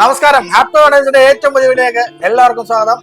നമസ്കാരം. ഹാപ്പി ഓണേഴ്സിന്റെ ഏറ്റവും പുതിയ വീഡിയോയിലേക്ക് എല്ലാവർക്കും സ്വാഗതം.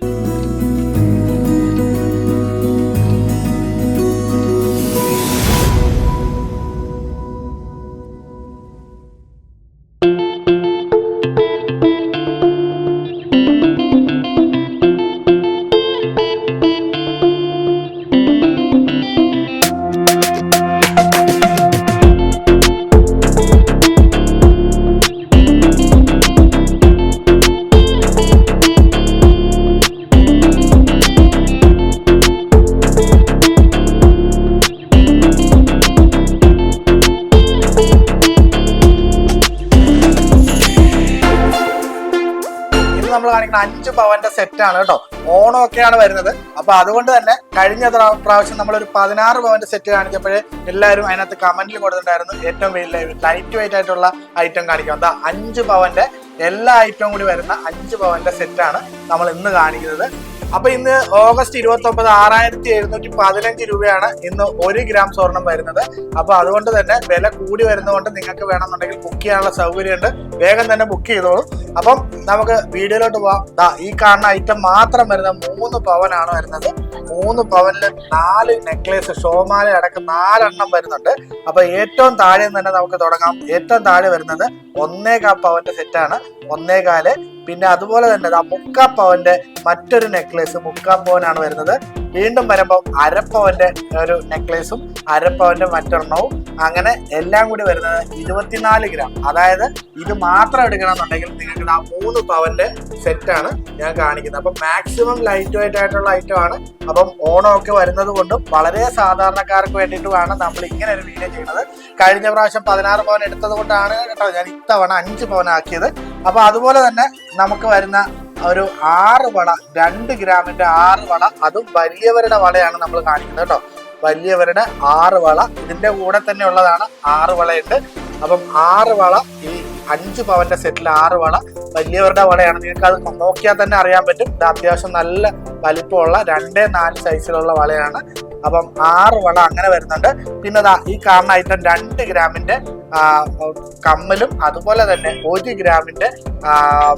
കാണിക്കുന്ന അഞ്ച് പവന്റെ സെറ്റാണ് കേട്ടോ. ഓണമൊക്കെയാണ് വരുന്നത്. അപ്പൊ അതുകൊണ്ട് തന്നെ കഴിഞ്ഞ പ്രാവശ്യം നമ്മൾ ഒരു പതിനാറ് പവന്റെ സെറ്റ് കാണിച്ചപ്പോഴേ എല്ലാവരും അതിനകത്ത് കമന്റിൽ കൊടുത്തിട്ടുണ്ടായിരുന്നു. ഏറ്റവും വലിയ ലൈറ്റ് വെയിറ്റ് ആയിട്ടുള്ള ഐറ്റം കാണിക്കാം. എന്താ അഞ്ച് പവന്റെ എല്ലാ ഐറ്റവും കൂടി വരുന്ന അഞ്ച് പവന്റെ സെറ്റാണ് നമ്മൾ ഇന്ന് കാണിക്കുന്നത്. അപ്പൊ ഇന്ന് ഓഗസ്റ്റ് ഇരുപത്തി ഒമ്പത് ആറായിരത്തി എഴുന്നൂറ്റി പതിനഞ്ച് രൂപയാണ് ഇന്ന് ഒരു ഗ്രാം സ്വർണം വരുന്നത്. അപ്പൊ അതുകൊണ്ട് തന്നെ വില കൂടി വരുന്നതുകൊണ്ട് നിങ്ങൾക്ക് വേണമെന്നുണ്ടെങ്കിൽ ബുക്ക് ചെയ്യാനുള്ള സൗകര്യമുണ്ട്. വേഗം തന്നെ ബുക്ക് ചെയ്തോളൂ. അപ്പം നമുക്ക് വീഡിയോയിലോട്ട് പോവാം. ദാ ഈ കാണുന്ന ഐറ്റം മാത്രം വരുന്ന മൂന്ന് പവനാണ് വരുന്നത്. മൂന്ന് പവനിൽ നാല് നെക്ലേസ് ഷോമാല അടക്കം നാലെണ്ണം വരുന്നുണ്ട്. അപ്പൊ ഏറ്റവും താഴെ തന്നെ നമുക്ക് തുടങ്ങാം. ഏറ്റവും താഴെ വരുന്നത് ഒന്നേകാൽ പവന്റെ സെറ്റാണ് ഒന്നേകാൽ. പിന്നെ അതുപോലെ തന്നെ ആ മുക്കാ പവന്റെ മറ്റൊരു നെക്ലേസ് മുക്കാ പവനാണ് വരുന്നത്. വീണ്ടും വരുമ്പോൾ അരപ്പവന്റെ ഒരു നെക്ലേസും അരപ്പവന്റെ മറ്റൊരെണ്ണവും അങ്ങനെ എല്ലാം കൂടി വരുന്നത് ഇരുപത്തിനാല് ഗ്രാം അതായത് ഇത് മാത്രം എടുക്കണമെന്നുണ്ടെങ്കിൽ നിങ്ങൾക്ക് ആ മൂന്ന് പവന്റെ സെറ്റാണ് ഞാൻ കാണിക്കുന്നത്. അപ്പം മാക്സിമം ലൈറ്റ് വെയിറ്റ് ആയിട്ടുള്ള ആണ്. അപ്പം ഓണമൊക്കെ വരുന്നത് കൊണ്ടും വളരെ സാധാരണക്കാർക്ക് വേണ്ടിയിട്ടുമാണ് നമ്മൾ ഇങ്ങനെ ഒരു വീഡിയോ ചെയ്യുന്നത്. കഴിഞ്ഞ പ്രാവശ്യം പതിനാറ് പവൻ എടുത്തത് കൊണ്ടാണ് കേട്ടോ ഞാൻ ഇത്തവണ അഞ്ച് പവൻ ആക്കിയത്. അപ്പൊ അതുപോലെ തന്നെ നമുക്ക് വരുന്ന ഒരു ആറ് വള രണ്ട് ഗ്രാമിന്റെ ആറ് വള അതും വലിയവരുടെ വളയാണ് നമ്മൾ കാണിക്കുന്നത് കേട്ടോ. വലിയവരുടെ ആറ് വള. ഇതിന്റെ കൂടെ തന്നെ ഉള്ളതാണ് ആറ് വളയുണ്ട്. അപ്പം ആറ് വള ഈ അഞ്ച് പവന്റെ സെറ്റിൽ ആറ് വള വലിയവരുടെ വളയാണ്. നിങ്ങൾക്ക് അത് നോക്കിയാൽ തന്നെ അറിയാൻ പറ്റും. ഇത് അത്യാവശ്യം നല്ല വലിപ്പമുള്ള രണ്ടേ നാല് സൈസിലുള്ള വളയാണ്. അപ്പം ആറ് വള അങ്ങനെ വരുന്നുണ്ട്. പിന്നെ ഈ കാണുന്ന ഐറ്റം രണ്ട് ഗ്രാമിന്റെ കമ്മലും അതുപോലെ തന്നെ ഒരു ഗ്രാമിന്റെ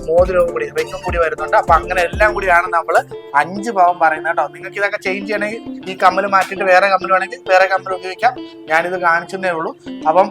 മോതിരവും കൂടി റിങ്ങും കൂടി വരുന്നുണ്ട്. അപ്പൊ അങ്ങനെ എല്ലാം കൂടിയാണ് നമ്മൾ അഞ്ച് പാവം പറയുന്നത് കേട്ടോ. നിങ്ങൾക്ക് ഇതൊക്കെ ചേഞ്ച് ചെയ്യണമെങ്കിൽ ഈ കമ്മൽ മാറ്റിയിട്ട് വേറെ കമ്മൽ വേണമെങ്കിൽ വേറെ കമ്മൽ ഉപയോഗിക്കാം. ഞാനിത് കാണിച്ചതേ ഉള്ളൂ. അപ്പം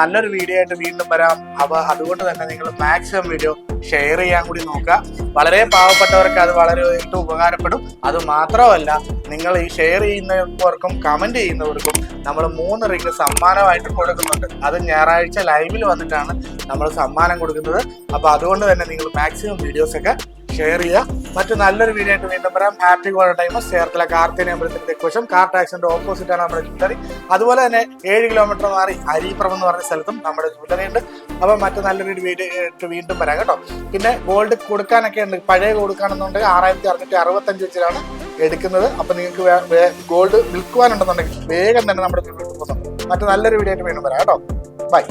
നല്ലൊരു വീഡിയോ ആയിട്ട് വീണ്ടും വരാം. അപ്പൊ അതുകൊണ്ട് തന്നെ നിങ്ങൾ മാക്സിമം വീഡിയോ ഷെയർ ചെയ്യാൻ കൂടി നോക്കുക. വളരെ പാവപ്പെട്ടവർക്ക് അത് വളരെ ഉപകാരപ്പെടും. അത് മാത്രമല്ല നിങ്ങൾ ഈ ഷെയർ ചെയ്യുന്നവർക്കും കമന്റ് ചെയ്യുന്നവർക്കും നമ്മൾ മൂന്ന് റിംഗ് സമ്മാനമായിട്ട് കൊടുക്കുന്നുണ്ട്. അത് ഞായറാഴ്ച ലൈവിൽ വന്നിട്ടാണ് നമ്മൾ സമ്മാനം കൊടുക്കുന്നത്. അപ്പോൾ അതുകൊണ്ട് തന്നെ നിങ്ങൾ മാക്സിമം വീഡിയോസ് ഒക്കെ ഷെയർ ചെയ്യുക. മറ്റു നല്ലൊരു വീഡിയോ ആയിട്ട് വീണ്ടും വരാം. ഹാപ്പി ടൈം ചേർത്തല കാർത്തിനെ അമ്പലത്തിന്റെ ക്വശം കാർ ടാക്സിന്റെ ഓപ്പോസിറ്റ് ആണ് നമ്മുടെ ജ്വല്ലറി അതുപോലെ തന്നെ ഏഴ് കിലോമീറ്റർ മാറി അരീപ്രം എന്ന് പറഞ്ഞ സ്ഥലത്തും നമ്മുടെ ജ്വല്ലറി ഉണ്ട്. അപ്പോൾ മറ്റു നല്ലൊരു വീഡിയോ ആയിട്ട് വീണ്ടും വരാം കേട്ടോ. പിന്നെ ഗോൾഡ് കൊടുക്കാനൊക്കെ ഉണ്ട്. പഴയ കൊടുക്കാണെന്നുണ്ടെങ്കിൽ ആറായിരത്തി അറുന്നൂറ്റി അറുപത്തഞ്ച് വെച്ചിലാണ് എടുക്കുന്നത്. അപ്പൊ നിങ്ങൾക്ക് ഗോൾഡ് വിൽക്കുവാനുണ്ടെന്നുണ്ടെങ്കിൽ വേഗം തന്നെ നമ്മുടെ മറ്റു നല്ലൊരു വീഡിയോ ആയിട്ട് വീണ്ടും വരാം കേട്ടോ. ബൈ